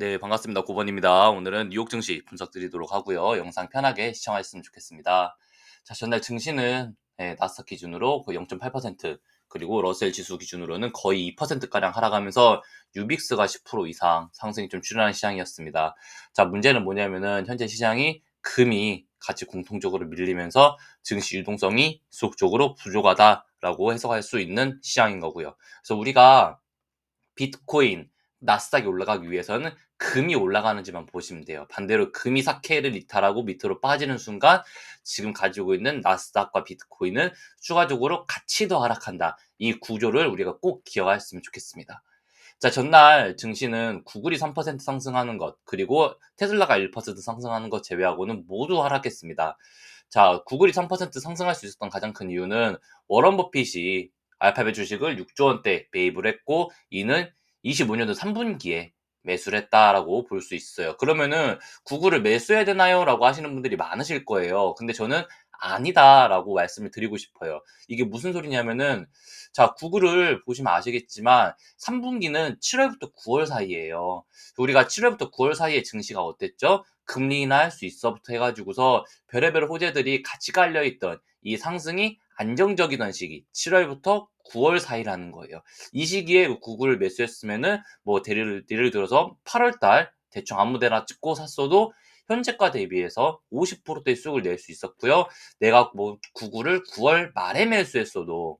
네, 반갑습니다. 고번입니다. 오늘은 뉴욕 증시 분석 드리도록 하고요. 영상 편하게 시청하셨으면 좋겠습니다. 자, 전날 증시는 네, 나스닥 기준으로 그0.8% 그리고 러셀 지수 기준으로는 거의 2%가량 하락하면서 유빅스가 10% 이상 상승이 좀 출현한 시장이었습니다. 자, 문제는 뭐냐면은 현재 시장이 금이 같이 공통적으로 밀리면서 증시 유동성이 지속적으로 부족하다라고 해석할 수 있는 시장인 거고요. 그래서 우리가 비트코인, 나스닥이 올라가기 위해서는 금이 올라가는지만 보시면 돼요. 반대로 금이 사케를 이탈하고 밑으로 빠지는 순간 지금 가지고 있는 나스닥과 비트코인은 추가적으로 같이 더 하락한다. 이 구조를 우리가 꼭 기억했으면 좋겠습니다. 자, 전날 증시는 구글이 3% 상승하는 것, 그리고 테슬라가 1% 상승하는 것 제외하고는 모두 하락했습니다. 자, 구글이 3% 상승할 수 있었던 가장 큰 이유는 워런 버핏이 알파벳 주식을 6조 원대 매입을 했고, 이는 25년도 3분기에 매수를 했다라고 볼 수 있어요. 그러면은 구글을 매수해야 되나요? 라고 하시는 분들이 많으실 거예요. 근데 저는 아니다라고 말씀을 드리고 싶어요. 이게 무슨 소리냐면은 자, 구글을 보시면 아시겠지만 3분기는 7월부터 9월 사이에요. 우리가 7월부터 9월 사이에 증시가 어땠죠? 금리 인하할 수 있어부터 해가지고서 별의별 호재들이 같이 깔려있던 이 상승이 안정적이던 시기 7월부터 9월 사이라는 거예요. 이 시기에 구글을 매수했으면은 뭐 예를, 예를 들어서 8월 달 대충 아무데나 찍고 샀어도 현재가 대비해서 50%대 수익을 낼 수 있었고요. 내가 뭐 구글을 9월 말에 매수했어도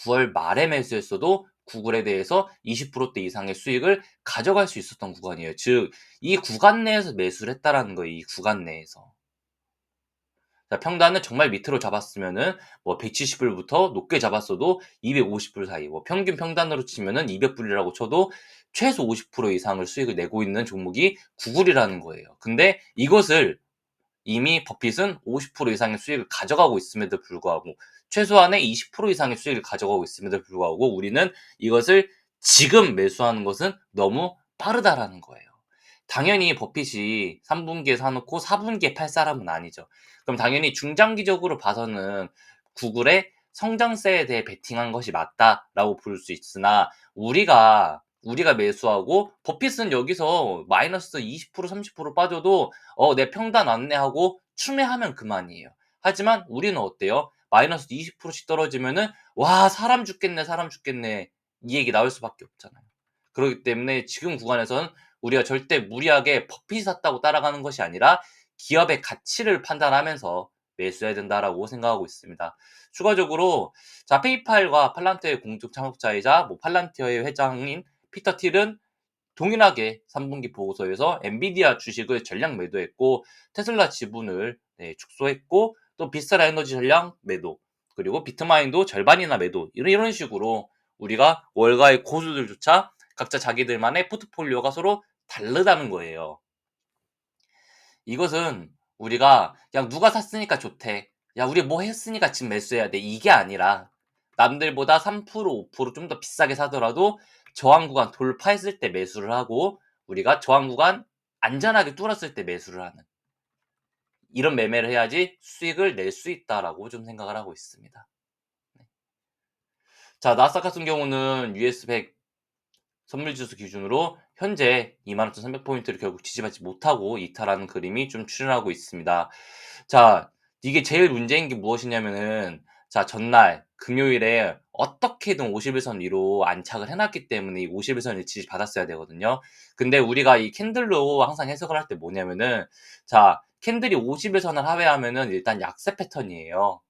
9월 말에 매수했어도 구글에 대해서 20%대 이상의 수익을 가져갈 수 있었던 구간이에요. 즉, 이 구간 내에서 매수를 했다라는 거예요. 이 구간 내에서. 자, 평단은 정말 밑으로 잡았으면은 뭐 170불부터 높게 잡았어도 250불 사이, 뭐 평균 평단으로 치면은 200불이라고 쳐도 최소 50% 이상을 수익을 내고 있는 종목이 구글이라는 거예요. 근데 이것을 이미 버핏은 50% 이상의 수익을 가져가고 있음에도 불구하고 최소한의 20% 이상의 수익을 가져가고 있음에도 불구하고 우리는 이것을 지금 매수하는 것은 너무 빠르다라는 거예요. 당연히 버핏이 3분기에 사놓고 4분기에 팔 사람은 아니죠. 그럼 당연히 중장기적으로 봐서는 구글의 성장세에 대해 베팅한 것이 맞다라고 볼 수 있으나 우리가 우리가 매수하고 버핏은 여기서 마이너스 20% 30% 빠져도 어 내 평단 안내 하고 추매하면 그만이에요. 하지만 우리는 어때요? 마이너스 20%씩 떨어지면은 와 사람 죽겠네 사람 죽겠네 이 얘기 나올 수밖에 없잖아요. 그렇기 때문에 지금 구간에서는 우리가 절대 무리하게 버핏이 샀다고 따라가는 것이 아니라 기업의 가치를 판단하면서 매수해야 된다라고 생각하고 있습니다. 추가적으로 자 페이팔과 팔란티어의 공적 창업자이자 뭐 팔란티어의 회장인 피터 틸은 동일하게 3분기 보고서에서 엔비디아 주식을 전량 매도했고 테슬라 지분을 네, 축소했고 또 비스라 에너지 전량 매도 그리고 비트마인도 절반이나 매도 이런 이런 식으로 우리가 월가의 고수들조차 각자 자기들만의 포트폴리오가 서로 다르다는 거예요. 이것은 우리가 그냥 누가 샀으니까 좋대. 야, 우리 뭐 했으니까 지금 매수해야 돼. 이게 아니라 남들보다 3% 5%좀 더 비싸게 사더라도 저항 구간 돌파했을 때 매수를 하고 우리가 저항 구간 안전하게 뚫었을 때 매수를 하는 이런 매매를 해야지 수익을 낼 수 있다라고 좀 생각을 하고 있습니다. 네. 자, 나스닥 같은 경우는 US100 선물지수 기준으로 현재 25,300포인트를 결국 지지받지 못하고 이탈하는 그림이 좀 출현하고 있습니다. 자, 이게 제일 문제인 게 무엇이냐면은 자, 전날 금요일에 어떻게든 50일선 위로 안착을 해놨기 때문에 이 50일선을 지지받았어야 되거든요. 근데 우리가 이 캔들로 항상 해석을 할 때 뭐냐면은 자, 캔들이 50일선을 하회하면은 일단 약세 패턴이에요.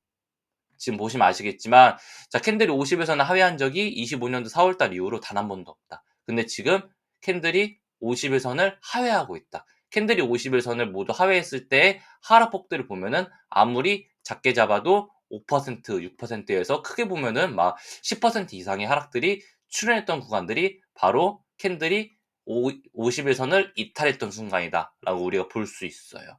지금 보시면 아시겠지만 자 캔들이 50일선을 하회한 적이 25년도 4월달 이후로 단 한 번도 없다. 근데 지금 캔들이 50일선을 하회하고 있다. 캔들이 50일선을 모두 하회했을 때 하락폭들을 보면은 아무리 작게 잡아도 5% 6%에서 크게 보면은 막 10% 이상의 하락들이 출현했던 구간들이 바로 캔들이 50일선을 이탈했던 순간이다 라고 우리가 볼 수 있어요.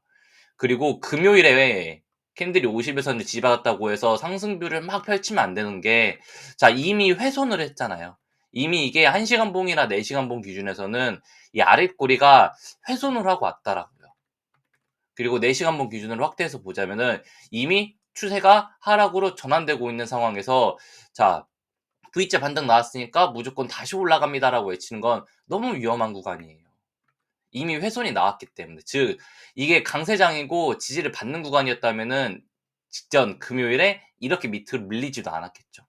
그리고 금요일에 캔들이 50일선을 지지받았다고 해서 상승뷰를 막 펼치면 안 되는 게 자 이미 훼손을 했잖아요. 이미 이게 1시간 봉이나 4시간 봉 기준에서는 이 아랫꼬리가 훼손을 하고 왔다라고요. 그리고 4시간 봉 기준으로 확대해서 보자면은 이미 추세가 하락으로 전환되고 있는 상황에서 자 V자 반등 나왔으니까 무조건 다시 올라갑니다라고 외치는 건 너무 위험한 구간이에요. 이미 훼손이 나왔기 때문에 즉 이게 강세장이고 지지를 받는 구간이었다면은 직전 금요일에 이렇게 밑으로 밀리지도 않았겠죠.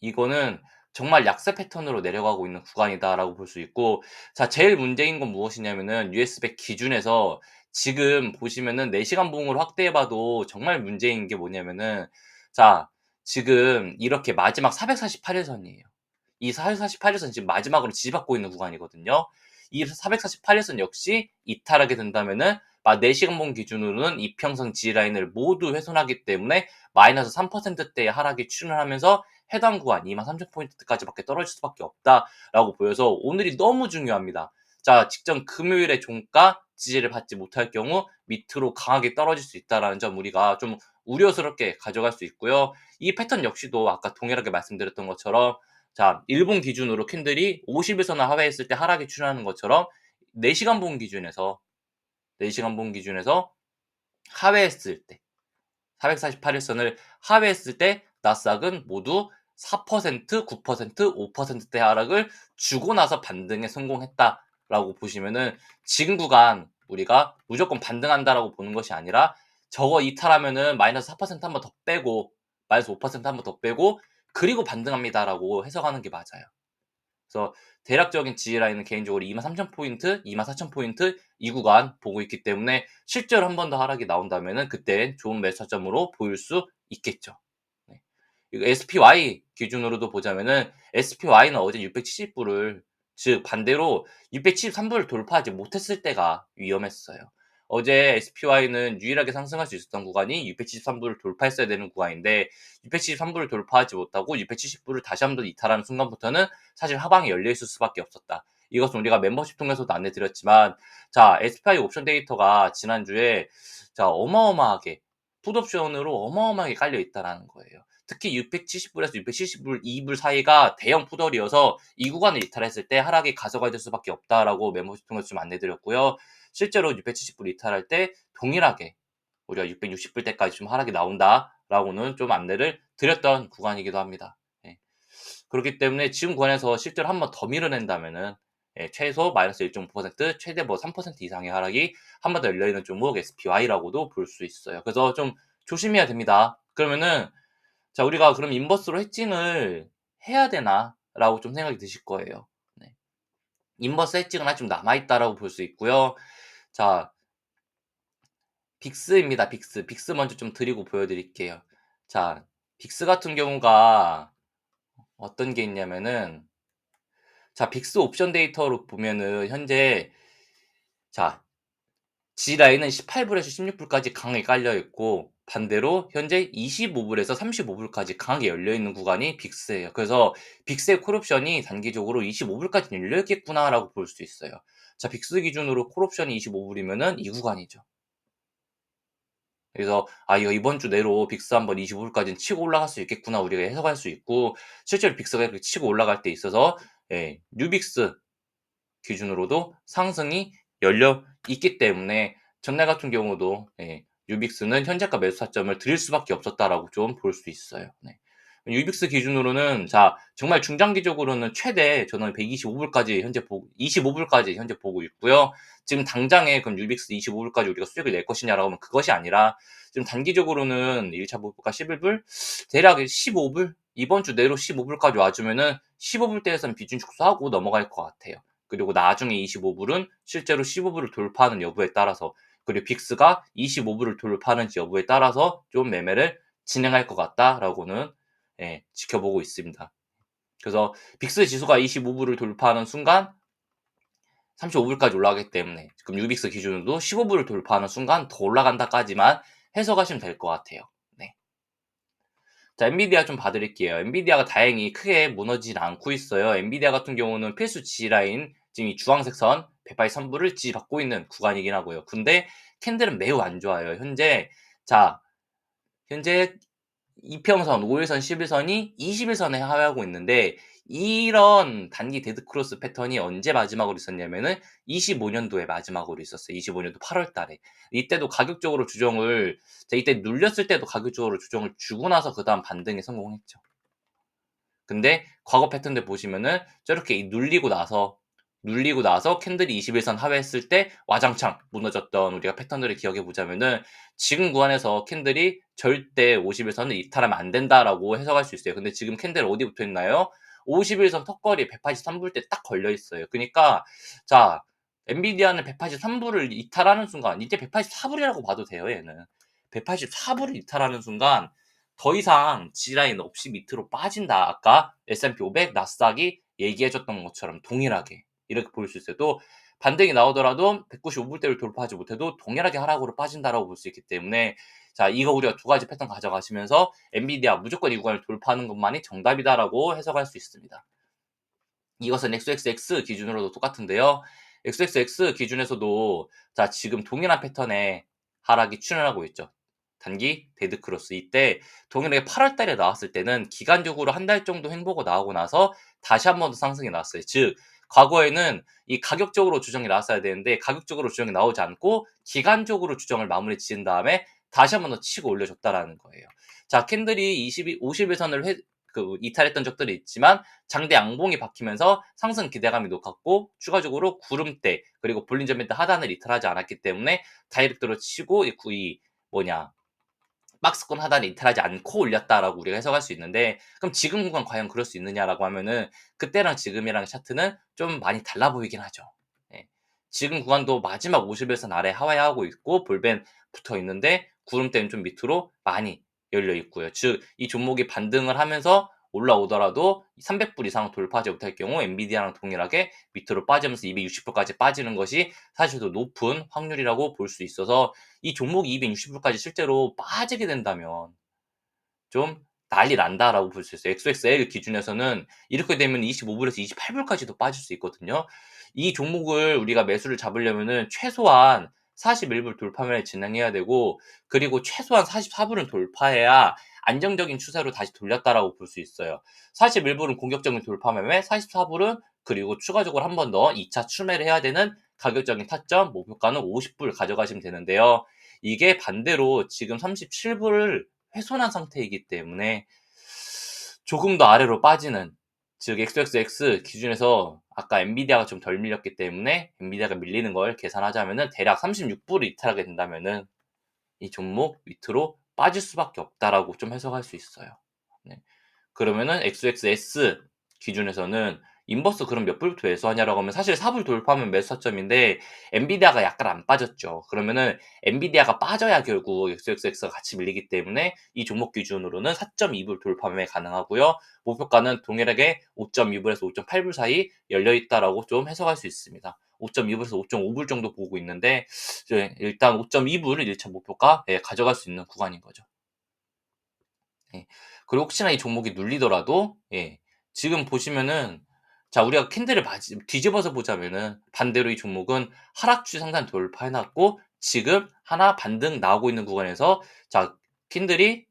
이거는 정말 약세 패턴으로 내려가고 있는 구간이다라고 볼 수 있고 자 제일 문제인 건 무엇이냐면은 US100 기준에서 지금 보시면은 4시간 봉으로 확대해 봐도 정말 문제인 게 뭐냐면은 자 지금 이렇게 마지막 448일선이에요. 이 448일선 지금 마지막으로 지지받고 있는 구간이거든요. 이 448일선 역시 이탈하게 된다면은 4시간 봉 기준으로는 이평선 지라인을 모두 훼손하기 때문에 마이너스 3%대의 하락이 출현하면서 해당 구간 23,000포인트까지밖에 떨어질 수밖에 없다라고 보여서 오늘이 너무 중요합니다. 자, 직전 금요일에 종가 지지를 받지 못할 경우 밑으로 강하게 떨어질 수 있다라는 점 우리가 좀 우려스럽게 가져갈 수 있고요. 이 패턴 역시도 아까 동일하게 말씀드렸던 것처럼 자, 일본 기준으로 캔들이 50일선을 하회했을 때 하락이 출현하는 것처럼 4시간 봉 기준에서 4시간 봉 기준에서 하회했을 때 448일선을 하회했을 때 나스닥은 모두 4%, 9%, 5%대 하락을 주고 나서 반등에 성공했다라고 보시면은 지금 구간 우리가 무조건 반등한다라고 보는 것이 아니라 저거 이탈하면은 마이너스 4%한 번 더 빼고 마이너스 5%한 번 더 빼고 그리고 반등합니다라고 해석하는 게 맞아요. 그래서 대략적인 지지 라인은 개인적으로 23,000포인트, 24,000포인트 이 구간 보고 있기 때문에 실제로 한 번 더 하락이 나온다면은 그때 좋은 매수점으로 보일 수 있겠죠. 네. SPY 기준으로도 보자면은 SPY는 어제 670불을 즉 반대로 673불을 돌파하지 못했을 때가 위험했어요. 어제 SPY는 유일하게 상승할 수 있었던 구간이 673불을 돌파했어야 되는 구간인데 673불을 돌파하지 못하고 670불을 다시 한 번 이탈하는 순간부터는 사실 하방이 열려 있을 수밖에 없었다. 이것은 우리가 멤버십 통해서도 안내드렸지만 자 SPY 옵션 데이터가 지난주에 자 어마어마하게 풋옵션으로 어마어마하게 깔려 있다라는 거예요. 특히 670불에서 670불 2불 사이가 대형 푸덜이어서 이 구간을 이탈했을 때 하락이 가져가야 될 수밖에 없다라고 멤버십 통해서 좀 안내드렸고요. 실제로 670불 이탈할 때 동일하게 우리가 660불 때까지 좀 하락이 나온다라고는 좀 안내를 드렸던 구간이기도 합니다. 예. 그렇기 때문에 지금 구간에서 실제로 한 번 더 밀어낸다면은 예, 최소 마이너스 1.5% 최대 뭐 3% 이상의 하락이 한 번 더 열려있는 종목 SPY라고도 볼 수 있어요. 그래서 좀 조심해야 됩니다. 그러면은 자 우리가 그럼 인버스로 해칭을 해야 되나 라고 좀 생각이 드실 거예요. 네. 인버스 해칭은 아직 좀 남아있다라고 볼 수 있고요. 자, 빅스입니다. 빅스. 빅스 먼저 좀 드리고 보여드릴게요. 자, 빅스 같은 경우가 어떤 게 있냐면은 자, 빅스 옵션 데이터로 보면은 현재 자, G라인은 18불에서 16불까지 강하게 깔려 있고 반대로 현재 25불에서 35불까지 강하게 열려 있는 구간이 빅스예요. 그래서 빅스의 콜옵션이 단기적으로 25불까지 열려 있겠구나라고 볼 수 있어요. 자, 빅스 기준으로 콜옵션이 25불이면은 이 구간이죠. 그래서 아 이거 이번 주 내로 빅스 한번 25불까지는 치고 올라갈 수 있겠구나 우리가 해석할 수 있고 실제로 빅스가 이렇게 치고 올라갈 때 있어서 예, 뉴빅스 기준으로도 상승이 열려 있기 때문에 전날 같은 경우도 예, 뉴빅스는 현재가 매수 타점을 드릴 수밖에 없었다라고 좀 볼 수 있어요. 네. 유빅스 기준으로는 자 정말 중장기적으로는 최대 저는 125불까지 현재 보고 25불까지 현재 보고 있고요. 지금 당장에 그럼 유빅스 25불까지 우리가 수익을 낼 것이냐라고 하면 그것이 아니라 지금 단기적으로는 1차 목표가 11불 대략 15불 이번 주 내로 15불까지 와주면은 15불대에서는 비중 축소하고 넘어갈 것 같아요. 그리고 나중에 25불은 실제로 15불을 돌파하는 여부에 따라서 그리고 빅스가 25불을 돌파하는지 여부에 따라서 좀 매매를 진행할 것 같다라고는 예, 지켜보고 있습니다. 그래서 빅스 지수가 25불을 돌파하는 순간 35불까지 올라가기 때문에 지금 유빅스 기준으로 15불을 돌파하는 순간 더 올라간다까지만 해석하시면 될 것 같아요. 네. 자, 엔비디아 좀 봐드릴게요. 엔비디아가 다행히 크게 무너지진 않고 있어요. 엔비디아 같은 경우는 필수 지라인 지금 이 주황색 선 183불을 지지받고 있는 구간이긴 하고요. 근데 캔들은 매우 안 좋아요. 현재 자 현재 이평선, 5일선, 11선이 21선에 하회하고 있는데 이런 단기 데드크로스 패턴이 언제 마지막으로 있었냐면은 25년도에 마지막으로 있었어요. 25년도 8월 달에. 이때도 가격적으로 주정을 이때 눌렸을 때도 가격적으로 주정을 주고 나서 그다음 반등에 성공했죠. 근데 과거 패턴들 보시면은 저렇게 눌리고 나서 눌리고 나서 캔들이 21선 하회했을 때 와장창 무너졌던 우리가 패턴들을 기억해 보자면은 지금 구간에서 캔들이 절대 51선을 이탈하면 안 된다라고 해석할 수 있어요. 근데 지금 캔들 어디 붙어 있나요? 51선 턱걸이 183불 때 딱 걸려 있어요. 그러니까 자 엔비디아는 183불을 이탈하는 순간 이제 184불이라고 봐도 돼요. 얘는 184불을 이탈하는 순간 더 이상 G라인 없이 밑으로 빠진다. 아까 S&P 500, 나스닥이 얘기해줬던 것처럼 동일하게 이렇게 볼 수 있어요. 또 반등이 나오더라도 195불대를 돌파하지 못해도 동일하게 하락으로 빠진다라고 볼 수 있기 때문에 자 이거 우리가 두 가지 패턴 가져가시면서 엔비디아 무조건 이 구간을 돌파하는 것만이 정답이다라고 해석할 수 있습니다. 이것은 XXX 기준으로도 똑같은데요. XXX 기준에서도 자 지금 동일한 패턴의 하락이 출현하고 있죠. 단기 데드크로스 이때 동일하게 8월 달에 나왔을 때는 기간적으로 한 달 정도 횡보가 나오고 나서 다시 한 번 더 상승이 나왔어요. 즉 과거에는 이 가격적으로 주정이 나왔어야 되는데 가격적으로 주정이 나오지 않고 기간적으로 주정을 마무리 지은 다음에 다시 한 번 더 치고 올려줬다라는 거예요. 자 캔들이 22, 50일선을 회, 그 이탈했던 적들이 있지만 장대 양봉이 박히면서 상승 기대감이 높았고 추가적으로 구름대 그리고 볼린저 밴드 하단을 이탈하지 않았기 때문에 다이렉트로 치고 이 뭐냐 박스권 하단을 이탈하지 않고 올렸다라고 우리가 해석할 수 있는데 그럼 지금 구간 과연 그럴 수 있느냐라고 하면은 그때랑 지금이랑 차트는 좀 많이 달라 보이긴 하죠. 네. 지금 구간도 마지막 50일선 아래 하와이하고 있고 볼벤 붙어 있는데 구름대는 좀 밑으로 많이 열려 있고요. 즉 이 종목이 반등을 하면서 올라오더라도 300불 이상 돌파하지 못할 경우 엔비디아랑 동일하게 밑으로 빠지면서 260불까지 빠지는 것이 사실 더 높은 확률이라고 볼 수 있어서 이 종목이 260불까지 실제로 빠지게 된다면 좀 난리 난다라고 볼 수 있어요. XXL 기준에서는 이렇게 되면 25불에서 28불까지도 빠질 수 있거든요. 이 종목을 우리가 매수를 잡으려면은 최소한 41불 돌파면에 진행해야 되고 그리고 최소한 44불은 돌파해야 안정적인 추세로 다시 돌렸다라고 볼 수 있어요. 41불은 공격적인 돌파 매매, 44불은 그리고 추가적으로 한 번 더 2차 추매를 해야 되는 가격적인 타점 목표가는 50불 가져가시면 되는데요. 이게 반대로 지금 37불을 훼손한 상태이기 때문에 조금 더 아래로 빠지는 즉 XXX 기준에서 아까 엔비디아가 좀 덜 밀렸기 때문에 엔비디아가 밀리는 걸 계산하자면은 대략 36불을 이탈하게 된다면은 이 종목 밑으로 빠질 수밖에 없다라고 좀 해석할 수 있어요. 네. 그러면은 XXS 기준에서는 인버스 그럼 몇 불부터 매수하냐라고 하면 사실 4불 돌파하면 매수 타점인데 엔비디아가 약간 안 빠졌죠. 그러면은 엔비디아가 빠져야 결국 XXX가 같이 밀리기 때문에 이 종목 기준으로는 4.2불 돌파 매매 가능하고요. 목표가는 동일하게 5.2불에서 5.8불 사이 열려 있다라고 좀 해석할 수 있습니다. 5.2불에서 5.5불 정도 보고 있는데 일단 5.2불을 1차 목표가 예, 가져갈 수 있는 구간인 거죠. 예. 그리고 혹시나 이 종목이 눌리더라도 예, 지금 보시면은 자 우리가 캔들을 뒤집어서 보자면은 반대로 이 종목은 하락추 상단 돌파해놨고 지금 하나 반등 나오고 있는 구간에서 자 캔들이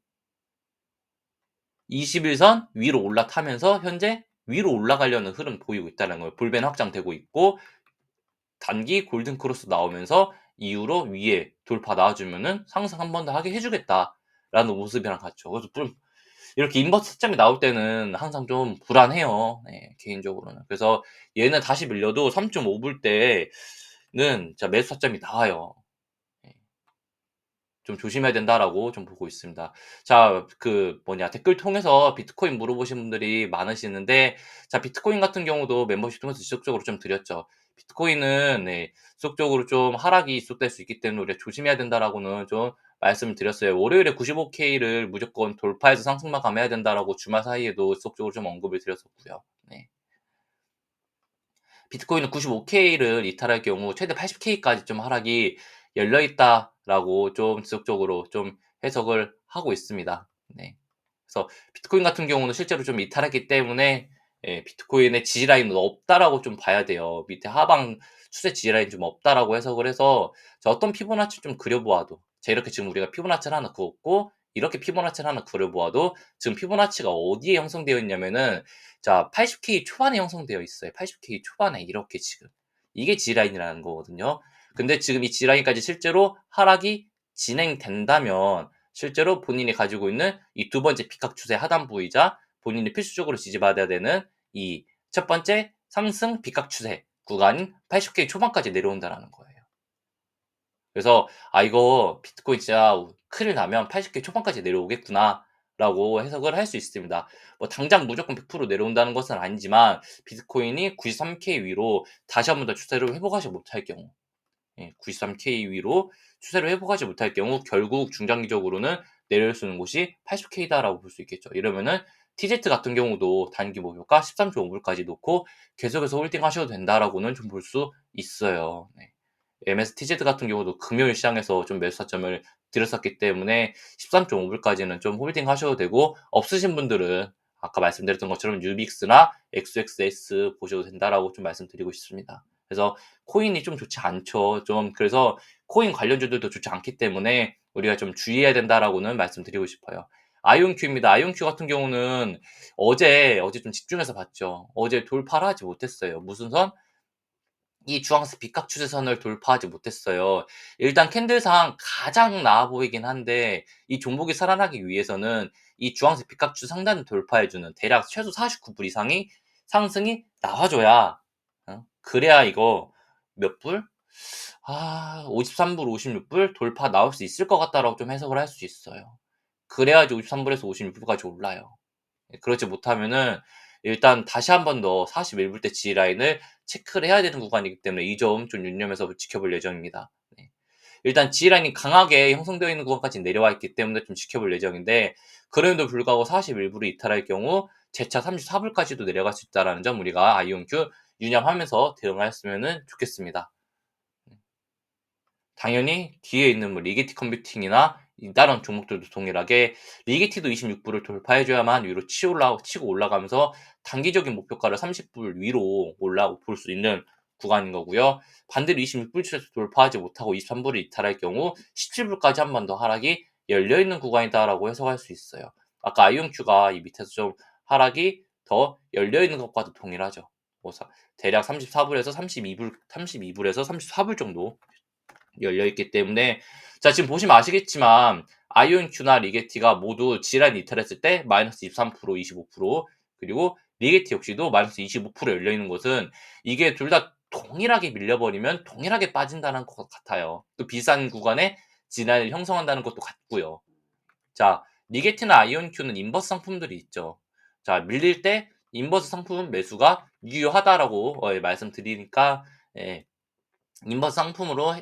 21선 위로 올라타면서 현재 위로 올라가려는 흐름 보이고 있다는 거예요. 볼벤 확장되고 있고 단기 골든 크로스 나오면서 이후로 위에 돌파 나와주면은 상승 한 번 더 하게 해주겠다라는 모습이랑 같죠. 그래서 좀 이렇게 인버스 타점이 나올 때는 항상 좀 불안해요. 네, 개인적으로는. 그래서 얘는 다시 밀려도 3.5불 때는 자 매수 타점이 나와요. 네. 좀 조심해야 된다라고 좀 보고 있습니다. 자, 그 뭐냐 댓글 통해서 비트코인 물어보신 분들이 많으시는데 자 비트코인 같은 경우도 멤버십 통해서 지속적으로 좀 드렸죠. 비트코인은 네, 지속적으로 좀 하락이 지속될 수 있기 때문에 우리가 조심해야 된다라고는 좀 말씀을 드렸어요. 월요일에 95K를 무조건 돌파해서 상승 마감해야 된다라고 주말 사이에도 지속적으로 좀 언급을 드렸었고요. 네. 비트코인은 95K를 이탈할 경우 최대 80K까지 좀 하락이 열려 있다라고 좀 지속적으로 좀 해석을 하고 있습니다. 네. 그래서 비트코인 같은 경우는 실제로 좀 이탈했기 때문에 예, 비트코인의 지지라인은 없다라고 좀 봐야 돼요. 밑에 하방 추세 지지라인 좀 없다라고 해석을 해서 어떤 피보나치 좀 그려보아도 자 이렇게 지금 우리가 피보나치를 하나 그었고 이렇게 피보나치를 하나 그려보아도 지금 피보나치가 어디에 형성되어 있냐면은 자 80K 초반에 형성되어 있어요. 80K 초반에 이렇게 지금 이게 지라인이라는 거거든요. 근데 지금 이 지라인까지 실제로 하락이 진행된다면 실제로 본인이 가지고 있는 이 두 번째 피각 추세 하단 부위자 본인이 필수적으로 지지받아야 되는 이 첫 번째 상승 비각 추세 구간 80K 초반까지 내려온다라는 거예요. 그래서 아 이거 비트코인 진짜 큰일 나면 80K 초반까지 내려오겠구나. 라고 해석을 할 수 있습니다. 뭐 당장 무조건 100% 내려온다는 것은 아니지만 비트코인이 93K 위로 다시 한 번 더 추세를 회복하지 못할 경우 예, 93K 위로 추세를 회복하지 못할 경우 결국 중장기적으로는 내려올 수 있는 곳이 80K다라고 볼 수 있겠죠. 이러면은 TZ 같은 경우도 단기 목표가 13.5불까지 놓고 계속해서 홀딩 하셔도 된다라고는 좀 볼 수 있어요. 네. MSTZ 같은 경우도 금요일 시장에서 좀 매수 타점을 드렸었기 때문에 13.5불까지는 좀 홀딩 하셔도 되고 없으신 분들은 아까 말씀드렸던 것처럼 유빅스나 XXS 보셔도 된다라고 좀 말씀드리고 싶습니다. 그래서 코인이 좀 좋지 않죠. 좀 그래서 코인 관련주들도 좋지 않기 때문에 우리가 좀 주의해야 된다라고는 말씀드리고 싶어요. 아이온큐입니다. 아이온큐 같은 경우는 어제 어제 좀 집중해서 봤죠. 어제 돌파를 하지 못했어요. 무슨 선? 이 주황색 빗각 추세선을 돌파하지 못했어요. 일단 캔들상 가장 나아 보이긴 한데 이 종목이 살아나기 위해서는 이 주황색 빗각추 상단을 돌파해주는 대략 최소 49불 이상이 상승이 나와줘야 어? 그래야 이거 몇 불? 아 53불 56불 돌파 나올 수 있을 것 같다라고 좀 해석을 할 수 있어요. 그래야지 53불에서 56불까지 올라요. 그렇지 못하면은 일단 다시 한 번 더 41불 대 G라인을 체크를 해야 되는 구간이기 때문에 이 점 좀 유념해서 지켜볼 예정입니다. 네. 일단 G라인이 강하게 형성되어 있는 구간까지 내려와 있기 때문에 좀 지켜볼 예정인데 그럼에도 불구하고 41불을 이탈할 경우 재차 34불까지도 내려갈 수 있다는 점 우리가 아이온큐 유념하면서 대응하였으면 좋겠습니다. 네. 당연히 뒤에 있는 뭐 리게티 컴퓨팅이나 다른 종목들도 동일하게 리게티도 26불을 돌파해줘야만 위로 치고, 올라, 치고 올라가면서 단기적인 목표가를 30불 위로 올라고 볼수 있는 구간인 거고요. 반대로 26불 추에서 돌파하지 못하고 23불을 이탈할 경우 17불까지 한 번 더 하락이 열려있는 구간이다라고 해석할 수 있어요. 아까 아이온큐가 이 밑에서 좀 하락이 더 열려있는 것과도 동일하죠. 뭐 대략 34불에서 32불, 32불에서 34불 정도 열려있기 때문에 자 지금 보시면 아시겠지만 아이온큐나 리게티가 모두 지란 이탈했을 때 마이너스 23% 25% 그리고 리게티 역시도 마이너스 25% 열려있는 것은 이게 둘 다 동일하게 밀려버리면 동일하게 빠진다는 것 같아요. 또 비싼 구간에 진화를 형성한다는 것도 같고요. 자, 리게티나 아이온큐는 인버스 상품들이 있죠. 자, 밀릴 때 인버스 상품 매수가 유효하다라고 어, 예, 말씀드리니까 예, 인버스 상품으로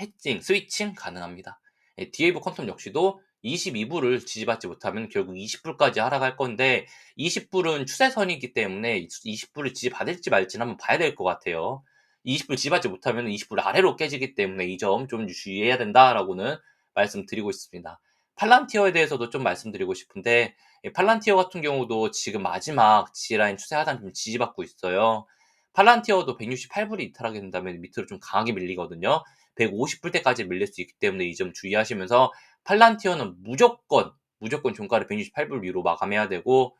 해칭, 스위칭 가능합니다. 예, 디에이브 퀀텀 역시도 22불을 지지받지 못하면 결국 20불까지 하락할 건데 20불은 추세선이기 때문에 20불을 지지받을지 말지는 한번 봐야 될 것 같아요. 20불 지지받지 못하면 20불 아래로 깨지기 때문에 이 점 좀 주의해야 된다라고는 말씀드리고 있습니다. 팔란티어에 대해서도 좀 말씀드리고 싶은데 팔란티어 같은 경우도 지금 마지막 지라인 추세 하단 좀 지지받고 있어요. 팔란티어도 168불이 이탈하게 된다면 밑으로 좀 강하게 밀리거든요. 150불대까지 밀릴 수 있기 때문에 이 점 주의하시면서 팔란티어는 무조건 무조건 종가를 168불 위로 마감해야 되고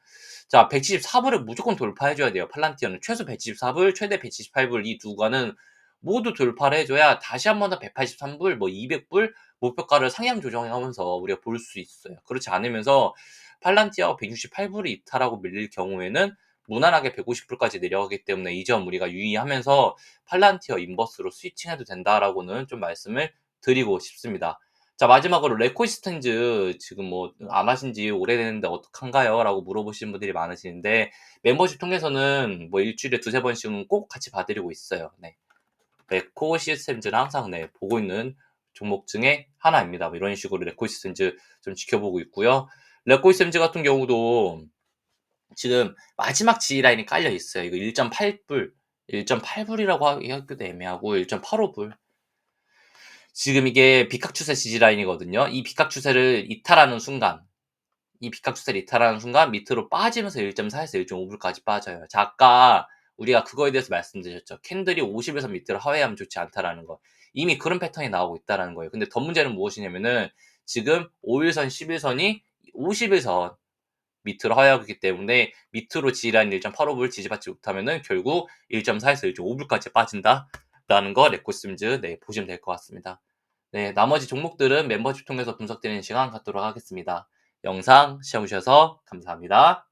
자 174불을 무조건 돌파해줘야 돼요. 팔란티어는 최소 174불, 최대 178불 이 두 가는 모두 돌파를 해줘야 다시 한 번 더 183불, 뭐 200불 목표가를 상향 조정하면서 우리가 볼 수 있어요. 그렇지 않으면서 팔란티아가 168불이 이탈하고 밀릴 경우에는 무난하게 150불까지 내려가기 때문에 이 점 우리가 유의하면서 팔란티어 인버스로 스위칭해도 된다라고는 좀 말씀을 드리고 싶습니다. 자 마지막으로 레코시스텐즈 지금 뭐 안 하신 지 오래됐는데 어떡한가요? 라고 물어보시는 분들이 많으시는데 멤버십 통해서는 뭐 일주일에 두세 번씩은 꼭 같이 봐드리고 있어요. 네. 레코 시스템즈는 항상 네, 보고 있는 종목 중에 하나입니다. 뭐 이런 식으로 레코 시스템즈 좀 지켜보고 있고요. 레코 시스템즈 같은 경우도 지금 마지막 지지 라인이 깔려 있어요. 이거 1.8불, 1.8불이라고 하기도 애매하고 1.85불. 지금 이게 비각 추세 지지 라인이거든요. 이 비각 추세를 이탈하는 순간, 이 비각 추세를 이탈하는 순간 밑으로 빠지면서 1.4에서 1.5불까지 빠져요. 자, 아까 우리가 그거에 대해서 말씀드렸죠. 캔들이 50에서 밑으로 하회하면 좋지 않다라는 거. 이미 그런 패턴이 나오고 있다라는 거예요. 근데 더 문제는 무엇이냐면은 지금 5일선, 11선이 50일선 밑으로 하락하기 때문에 밑으로 지지라인 1.85불 지지받지 못하면은 결국 1.4에서 1.5불까지 빠진다라는 거 레코스임즈 네, 보시면 될 것 같습니다. 네, 나머지 종목들은 멤버십 통해서 분석드리는 시간 갖도록 하겠습니다. 영상 시청해 주셔서 감사합니다.